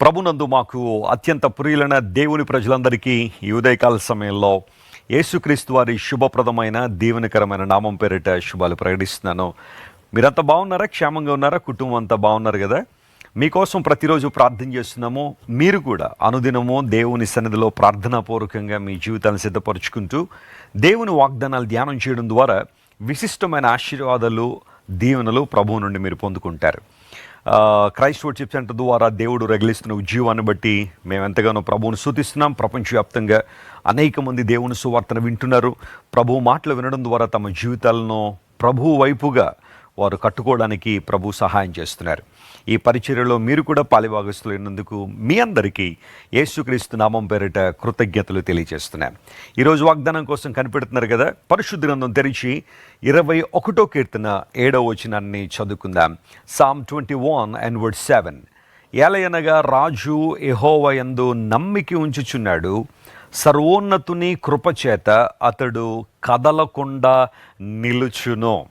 ప్రభునందు మాకు అత్యంత ప్రియులైన దేవుని ప్రజలందరికీ ఈ ఉదయకాల సమయంలో యేసుక్రీస్తు వారి శుభప్రదమైన దీవెనకరమైన నామం పేరిట శుభాలు ప్రకటిస్తున్నాను. మీరంతా బాగున్నారా? క్షేమంగా ఉన్నారా? కుటుంబం అంతా బాగున్నారు కదా? మీకోసం ప్రతిరోజు ప్రార్థన చేస్తున్నాము. మీరు కూడా అనుదినము దేవుని సన్నిధిలో ప్రార్థనాపూర్వకంగా మీ జీవితాన్ని సిద్ధపరచుకుంటూ దేవుని వాగ్దానాలు ధ్యానం చేయడం ద్వారా విశిష్టమైన ఆశీర్వాదాలు దీవెనలు ప్రభువు నుండి మీరు పొందుకుంటారు. క్రైస్ట్ వర్షిప్ సెంటర్ ద్వారా దేవుడు రగిలిస్తున్న ఉద్యోగాన్ని బట్టి మేము ఎంతగానో ప్రభువును సూచిస్తున్నాం ప్రపంచవ్యాప్తంగా అనేక మంది దేవుని సువార్తను వింటున్నారు. ప్రభు మాటలు వినడం ద్వారా తమ జీవితాలను ప్రభువు వైపుగా వారు కట్టుకోవడానికి ప్రభు సహాయం చేస్తున్నారు. ఈ పరిచర్యలో మీరు కూడా పాలిభాగస్తులైనందుకు మీ అందరికీ యేసుక్రీస్తు నామం పేరిట కృతజ్ఞతలు తెలియజేస్తున్నాను. ఈరోజు వాగ్దానం కోసం కనిపెడుతున్నారు కదా పరిశుద్ధ గ్రంథం తెరిచి ఇరవై ఒకటో కీర్తన ఏడవ వచనాన్ని చదువుకుందాం. Psalm twenty one and word seven ఏలయనగా రాజు ఎహోవయందు నమ్మికి ఉంచుచున్నాడు. సర్వోన్నతుని కృపచేత అతడు కదలకుండా నిలుచును.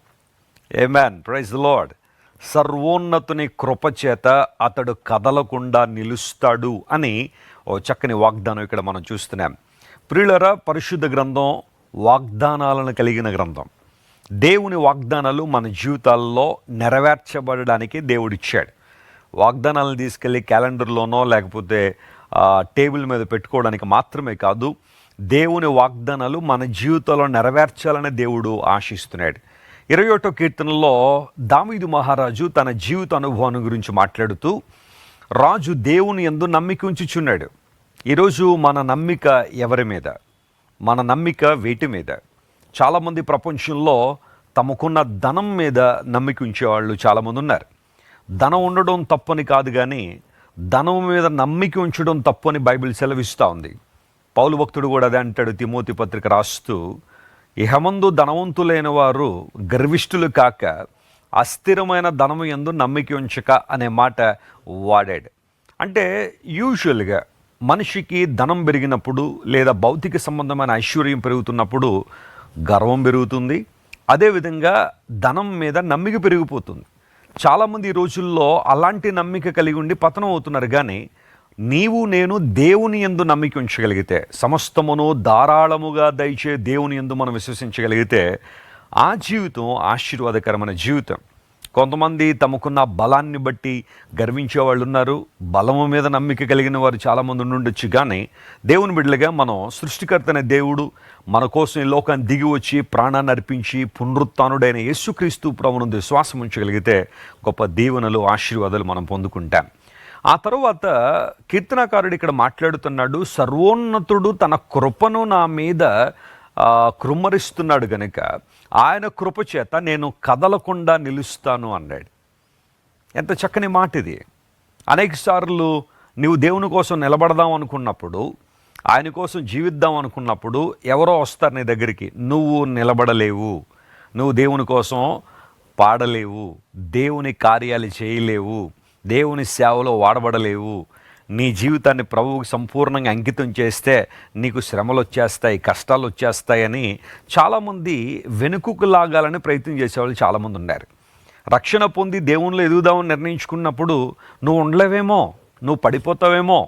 ఏమ్యాన్ ప్రైజ్ లార్డ్ సర్వోన్నతుని కృపచేత అతడు కదలకుండా నిలుస్తాడు అని ఓ చక్కని వాగ్దానం ఇక్కడ మనం చూస్తున్నాం. ప్రియులరా పరిశుద్ధ గ్రంథం వాగ్దానాలను కలిగిన గ్రంథం. దేవుని వాగ్దానాలు మన జీవితాల్లో నెరవేర్చబడడానికి దేవుడిచ్చాడు. వాగ్దానాలను తీసుకెళ్ళి క్యాలెండర్లోనో లేకపోతే టేబుల్ మీద పెట్టుకోవడానికి మాత్రమే కాదు దేవుని వాగ్దానాలు మన జీవితంలో నెరవేర్చాలని దేవుడు ఆశిస్తున్నాడు. ఇరవై ఒకటో కీర్తనలో దావీదు మహారాజు తన జీవిత అనుభవాన్ని గురించి మాట్లాడుతూ రాజు దేవుని ఎందు నమ్మిక ఉంచుచున్నాడు. ఈరోజు మన నమ్మిక ఎవరి మీద? మన నమ్మిక వేటి మీద. చాలామంది ప్రపంచంలో తమకున్న ధనం మీద నమ్మిక ఉంచేవాళ్ళు చాలామంది ఉన్నారు. ధనం ఉండడం తప్పని కాదు కానీ ధనం మీద నమ్మిక ఉంచడం తప్పని బైబిల్ సెలవిస్తూ ఉంది. పౌలు భక్తుడు కూడా అదే అంటాడు తిమోతి పత్రిక రాస్తూ ఇహమందు ధనవంతులైన వారు గర్విష్ఠులు కాక అస్థిరమైన ధనము ఎందు నమ్మిక ఉంచక అనే మాట వాడాడు. అంటే యూజువల్గా మనిషికి ధనం పెరిగినప్పుడు లేదా భౌతిక సంబంధమైన ఐశ్వర్యం పెరుగుతున్నప్పుడు గర్వం పెరుగుతుంది. అదేవిధంగా ధనం మీద నమ్మిక పెరిగిపోతుంది. చాలామంది ఈ రోజుల్లో అలాంటి నమ్మిక కలిగి ఉండి పతనం అవుతున్నారు కానీ నీవు నేను దేవుని ఎందు నమ్మిక ఉంచగలిగితే సమస్తమును ధారాళముగా దయచే దేవుని ఎందు మనం విశ్వసించగలిగితే ఆ జీవితం ఆశీర్వాదకరమైన జీవితం. కొంతమంది తమకున్న బలాన్ని బట్టి గర్వించే వాళ్ళు ఉన్నారు బలము మీద నమ్మిక కలిగిన వారు చాలామంది ఉండొచ్చు కానీ దేవుని బిడ్డలుగా మనం సృష్టికర్తనే దేవుడు మన కోసం ఈ లోకాన్ని దిగి వచ్చి ప్రాణాన్ని అర్పించి పునరుత్నుడైన యేసుక్రీస్తు ప్రభునందు విశ్వాసం ఉంచగలిగితే గొప్ప దీవెనలు ఆశీర్వాదాలు మనం పొందుకుంటాం. ఆ తరువాత కీర్తనాకారుడు ఇక్కడ మాట్లాడుతున్నాడు సర్వోన్నతుడు తన కృపను నా మీద కృమ్మరిస్తున్నాడు గనుక ఆయన కృప చేత నేను కదలకుండా నిలుస్తాను అన్నాడు. ఎంత చక్కని మాట ఇది. అనేక సార్లు నువ్వు దేవుని కోసం నిలబడదాం అనుకున్నప్పుడు ఆయన కోసం జీవిద్దాం అనుకున్నప్పుడు ఎవరో వస్తారు నీ దగ్గరికి నువ్వు నిలబడలేవు నువ్వు దేవుని కోసం పాడలేవు దేవుని కార్యాలు చేయలేవు దేవుని సేవలో వాడబడలేవు. నీ జీవితాన్ని ప్రభువుకి సంపూర్ణంగా అంకితం చేస్తే నీకు శ్రమలు వచ్చేస్తాయి కష్టాలు వచ్చేస్తాయని చాలామంది వెనుకకు లాగాలని ప్రయత్నం చేసేవాళ్ళు చాలామంది ఉన్నారు రక్షణ పొంది దేవునిలో ఎదుగుదామని నిర్ణయించుకున్నప్పుడు నువ్వు ఉండలేవేమో నువ్వు పడిపోతావేమో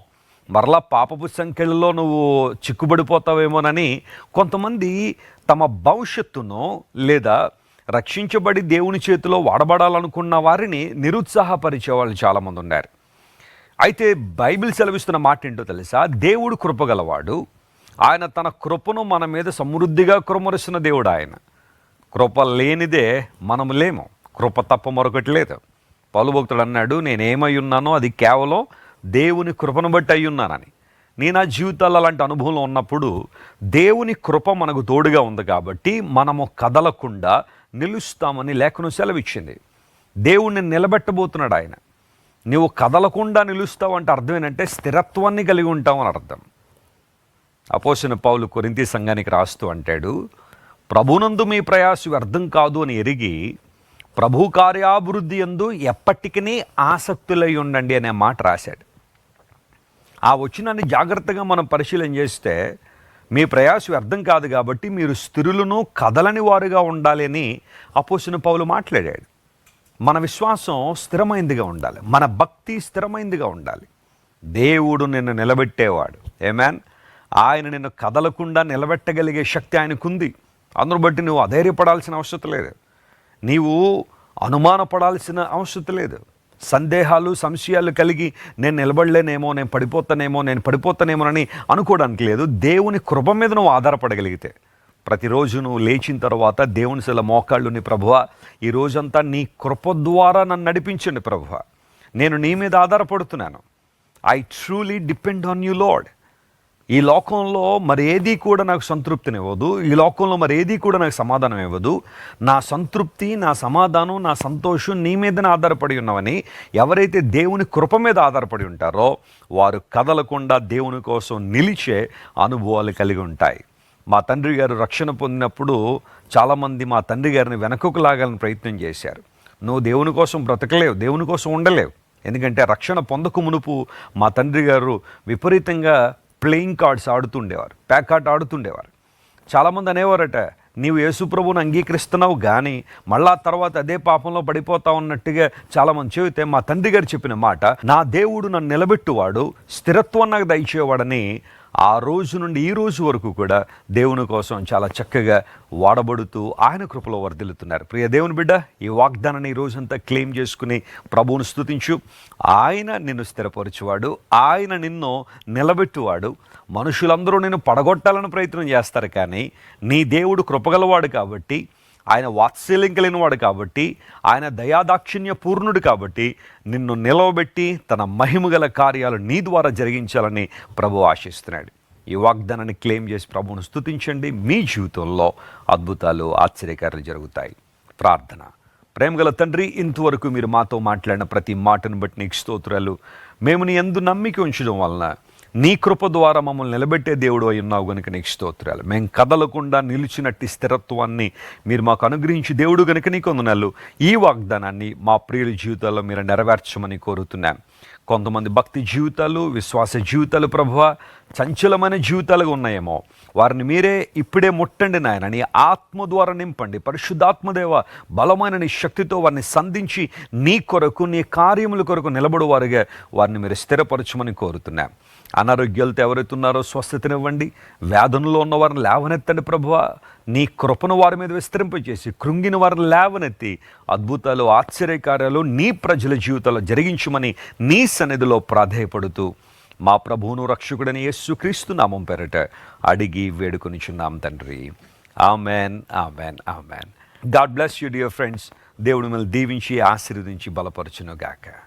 మరలా పాపపు సంఖ్యలలో నువ్వు చిక్కుబడిపోతావేమోనని కొంతమంది తమ భవిష్యత్తును లేదా రక్షించబడి దేవుని చేతిలో వాడబడాలనుకున్న వారిని నిరుత్సాహపరిచే వాళ్ళు చాలామంది ఉన్నారు. అయితే బైబిల్ సెలవిస్తున్న మాట ఏంటో తెలుసా? దేవుడు కృపగలవాడు ఆయన తన కృపను మన మీద సమృద్ధిగా కురమరుస్తున్న దేవుడు ఆయన. కృప లేనిదే మనం లేము. కృప తప్ప మరొకటి లేదు. పలు భక్తుడు అన్నాడు నేనేమై ఉన్నానో అది కేవలం దేవుని కృపను బట్టి అయి ఉన్నానని. నేను ఆ జీవితాల్లో అలాంటి అనుభవంలో ఉన్నప్పుడు దేవుని కృప మనకు తోడుగా ఉంది కాబట్టి మనము కదలకుండా నిలుస్తామని లేఖను సెలవిచ్చింది. దేవుణ్ణి నిలబెట్టబోతున్నాడు ఆయన. నువ్వు కదలకుండా నిలుస్తావు అంటే అర్థం ఏంటంటే స్థిరత్వాన్ని కలిగి ఉంటావు అని అర్థం. అపోసిన పౌలు కొరింతి సంఘానికి రాస్తూ అంటాడు ప్రభునందు మీ ప్రయాస వ్యర్థం కాదు అని ఎరిగి ప్రభు కార్యాభివృద్ధి ఎందు ఎప్పటికీ ఆసక్తులై ఉండండి అనే మాట రాశాడు. ఆ వచనాన్ని జాగ్రత్తగా మనం పరిశీలన చేస్తే మీ ప్రయాసం అర్థం కాదు కాబట్టి మీరు స్థిరులను కదలని వారుగా ఉండాలి అని అపోసిన పౌలు మాట్లాడాడు. మన విశ్వాసం స్థిరమైందిగా ఉండాలి. మన భక్తి స్థిరమైందిగా ఉండాలి. దేవుడు నిన్ను నిలబెట్టేవాడు. ఏమాన్ ఆయన నిన్ను కదలకుండా నిలబెట్టగలిగే శక్తి ఆయనకుంది. అందును బట్టి నువ్వు అధైర్యపడాల్సిన అవసరం లేదు. నీవు అనుమానపడాల్సిన అవసరం లేదు. సందేహాలు సంశయాలు కలిగి నేను నిలబడలేనేమో నేను పడిపోతానేమో నేను పడిపోతానేమోనని అనుకోవడానికి లేదు. దేవుని కృప మీద నువ్వు ఆధారపడగలిగితే. ప్రతిరోజు నువ్వు లేచిన తర్వాత దేవుని శిల మోకాళ్ళు నీ ప్రభువ. ఈ రోజంతా నీ కృప ద్వారా నన్ను నడిపించండి ప్రభువ. నేను నీ మీద ఆధారపడుతున్నాను. I truly depend on you Lord ఈ లోకంలో మరి ఏది కూడా నాకు సంతృప్తినివ్వదు ఈ లోకంలో మరి ఏది కూడా నాకు సమాధానం ఇవ్వదు నా సంతృప్తి నా సమాధానం నా సంతోషం నీ మీదనే ఆధారపడి ఉన్నవని ఎవరైతే దేవుని కృప మీద ఆధారపడి ఉంటారో వారు కదలకుండా దేవుని కోసం నిలిచే అనుభవాలు కలిగి ఉంటాయి. మా తండ్రి గారు రక్షణ పొందినప్పుడు చాలామంది మా తండ్రి గారిని వెనకకు లాగాలని ప్రయత్నం చేశారు. నువ్వు దేవుని కోసం బ్రతకలేవు దేవుని కోసం ఉండలేవు. ఎందుకంటే రక్షణ పొందకు మునుపు మా తండ్రి గారు విపరీతంగా ప్లేయింగ్ కార్డ్స్ ఆడుతుండేవారు ప్యాక్ ఆట ఆడుతుండేవారు. చాలామంది అనేవారట నీవు యేసుప్రభుని అంగీకరిస్తున్నావు కానీ మళ్ళా తర్వాత అదే పాపంలో పడిపోతా ఉన్నట్టుగా చాలామంది చెబితే మా తండ్రి గారు చెప్పిన మాట నా దేవుడు నన్ను నిలబెట్టువాడు స్థిరత్వం నాకు దయచేవాడని ఆ రోజు నుండి ఈ రోజు వరకు కూడా దేవుని కోసం చాలా చక్కగా వాడబడుతూ ఆయన కృపలో వర్ధిల్లుతున్నారు. ప్రియ దేవుని బిడ్డ ఈ వాగ్దానాన్ని ఈ రోజంతా క్లెయిమ్ చేసుకుని ప్రభువును స్థుతించు ఆయన నిన్ను స్థిరపరచువాడు ఆయన నిన్ను నిలబెట్టువాడు. మనుషులందరూ నిన్ను పడగొట్టాలని ప్రయత్నం చేస్తారు కానీ నీ దేవుడు కృపగలవాడు కాబట్టి ఆయన వాత్సల్యం కలిగిన వాడు కాబట్టి ఆయన దయాదాక్షిణ్య పూర్ణుడు కాబట్టి నిన్ను నిలవబెట్టి తన మహిమగల కార్యాలు నీ ద్వారా జరిగించాలని ప్రభు ఆశిస్తున్నాడు. ఈ వాగ్దానాన్ని క్లెయిమ్ చేసి ప్రభువును స్తుతించండి. మీ జీవితంలో అద్భుతాలు ఆశ్చర్యకారాలు జరుగుతాయి. ప్రార్థన. ప్రేమగల తండ్రి ఇంతవరకు మీరు మాతో మాట్లాడిన ప్రతి మాటను బట్టి నీకు స్తోత్రాలు. మేము నీ ఎందు నమ్మిక ఉంచడం వలన నీ కృప ద్వారా మమ్మల్ని నిలబెట్టే దేవుడు అయి ఉన్నావు గనుక నీకు స్తోత్రాలు. మేము కదలకుండా నిలిచినట్టి స్థిరత్వాన్ని మీరు మాకు అనుగ్రహించి దేవుడు గనుక నీకు వందనాలు. ఈ వాగ్దానాన్ని మా ప్రియుల జీవితాల్లో మీరు నెరవేర్చమని కోరుతున్నాను కొంతమంది భక్తి జీవితాలు విశ్వాస జీవితాలు ప్రభువ చంచలమైన జీవితాలుగా ఉన్నాయేమో. వారిని మీరే ఇప్పుడే ముట్టండి నాయన. నీ ఆత్మ ద్వారా నింపండి. పరిశుద్ధాత్మదేవ బలమైన నీ శక్తితో వారిని సంధించి నీ కొరకు నీ కార్యముల కొరకు నిలబడు వారిగా వారిని మీరు స్థిరపరచమని కోరుతున్నాం. అనారోగ్యాలతో ఎవరైతే ఉన్నారో స్వస్థతనివ్వండి. వేదనలో ఉన్న వారిని లేవనెత్తండి ప్రభువ. నీ కృపను వారి మీద విస్తరింపజేసి కృంగిన వారిని లేవనెత్తి అద్భుతాలు ఆశ్చర్యకార్యాలు నీ ప్రజల జీవితాల్లో జరిగించమని నీ సన్నిధిలో ప్రాధేయపడుతూ మా ప్రభువును రక్షకుడని యేసుక్రీస్తు నామం పేరట అడిగి వేడుకొనిచున్నాం తండ్రి. Amen amen amen. God bless you dear friends. దేవుడు మిమ్మల్ని దీవించి ఆశీర్వదించి బలపరచును గాక